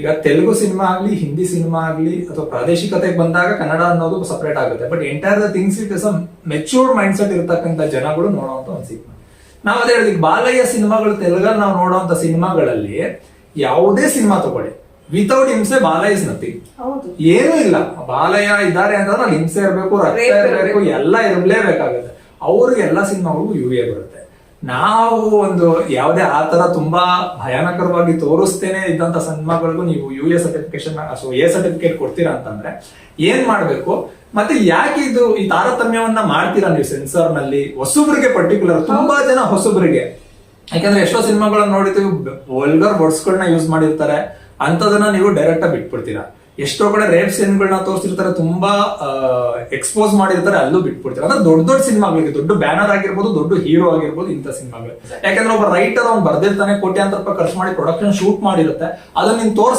ಈಗ ತೆಲುಗು ಸಿನಿಮಾ ಆಗ್ಲಿ ಹಿಂದಿ ಸಿನಿಮಾ ಆಗ್ಲಿ ಅಥವಾ ಪ್ರಾದೇಶಿಕತೆಗೆ ಬಂದಾಗ ಕನ್ನಡ ಅನ್ನೋದು ಸಪರೇಟ್ ಆಗುತ್ತೆ. But entire the things it is matured mind set ಇರತಕ್ಕಂಥ ಜನಗಳು ನೋಡುವಂತ ಒಂದು ಸಿನಿಮಾ ನಾವು ಅದೇ ಹೇಳಿದ್ವಿ ಬಾಲಯ್ಯ ಸಿನಿಮಾಗಳು ತೆಲುಗಲ್ಲಿ ನಾವು ನೋಡುವಂತ ಸಿನಿಮಾಗಳಲ್ಲಿ ಯಾವುದೇ ಸಿನಿಮಾ ತಗೊಳ್ಳಿ. ವಿತೌಟ್ ಹಿಂಸೆ ಬಾಲಯ್ಯ ಇಸ್ ನಥಿಂಗ್ ಏನೂ ಇಲ್ಲ. ಬಾಲಯ್ಯ ಇದ್ದಾರೆ ಅಂತಂದ್ರೆ ಅಲ್ಲಿ ಹಿಂಸೆ ಇರಬೇಕು ರಕ್ತ ಇರಬೇಕು ಎಲ್ಲ ಇರಲೇಬೇಕಾಗುತ್ತೆ. ಅವ್ರಿಗೆ ಎಲ್ಲ ಸಿನಿಮಾಗಳಿಗೂ ಯು ಎ ಬರುತ್ತೆ. ನಾವು ಒಂದು ಯಾವುದೇ ಆ ತರ ತುಂಬಾ ಭಯಾನಕರವಾಗಿ ತೋರಿಸ್ತೇನೆ ಇದ್ದಂತ ಸಿನಿಮಾಗಳಿಗೂ ನೀವು U A certification A certificate ಕೊಡ್ತೀರಾ ಅಂತಂದ್ರೆ ಏನ್ ಮಾಡ್ಬೇಕು? ಮತ್ತೆ ಯಾಕೆ ಇದು ಈ ತಾರತಮ್ಯವನ್ನ ಮಾಡ್ತೀರಾ ನೀವು ಸೆನ್ಸರ್ನಲ್ಲಿ? ಹೊಸಬ್ರಿಗೆ ಪರ್ಟಿಕ್ಯುಲರ್ ತುಂಬಾ ಜನ ಹೊಸಬ್ರಿಗೆ. ಯಾಕಂದ್ರೆ ಎಷ್ಟೋ ಸಿನಿಮಾಗಳನ್ನ ನೋಡಿರ್ತೀವಿ ವಲ್ಗರ್ ವರ್ಡ್ಸ್ಗಳನ್ನ ಯೂಸ್ ಮಾಡಿರ್ತಾರೆ. ಅಂತದನ್ನ ನೀವು ಡೈರೆಕ್ಟ್ ಆಗಿ ಬಿಟ್ಬಿಡ್ತೀರಾ. ಎಷ್ಟೋ ಕಡೆ ರೇಪ್ ಸೀನ್ಗಳನ್ನ ತೋರಿಸಿರ್ತಾರೆ, ತುಂಬಾ ಎಕ್ಸ್ಪೋಸ್ ಮಾಡಿರ್ತಾರೆ, ಅಲ್ಲೂ ಬಿಟ್ಬಿಡ್ತಾರೆ. ಅಂದ್ರೆ ದೊಡ್ಡ ದೊಡ್ಡ ಸಿನಿಮಾಗಳಿಗೆ, ದೊಡ್ಡ ಬ್ಯಾನರ್ ಆಗಿರ್ಬೋದು, ದೊಡ್ಡ ಹೀರೋ ಆಗಿರ್ಬೋದು ಇಂಥ ಸಿನಿಮಾಗಳು. ಯಾಕಂದ್ರೆ ಒಬ್ಬ ರೈಟರ್ ಅವ್ನು ಬರ್ದಿರ್ತಾನೆ, ಕೋಟ್ಯಾಂತರ ರೂಪಾಯಿ ಖರ್ಚು ಮಾಡಿ ಪ್ರೊಡಕ್ಷನ್ ಶೂಟ್ ಮಾಡಿರುತ್ತೆ. ಅದನ್ನ ನೀನ್ ತೋರ್ಸ್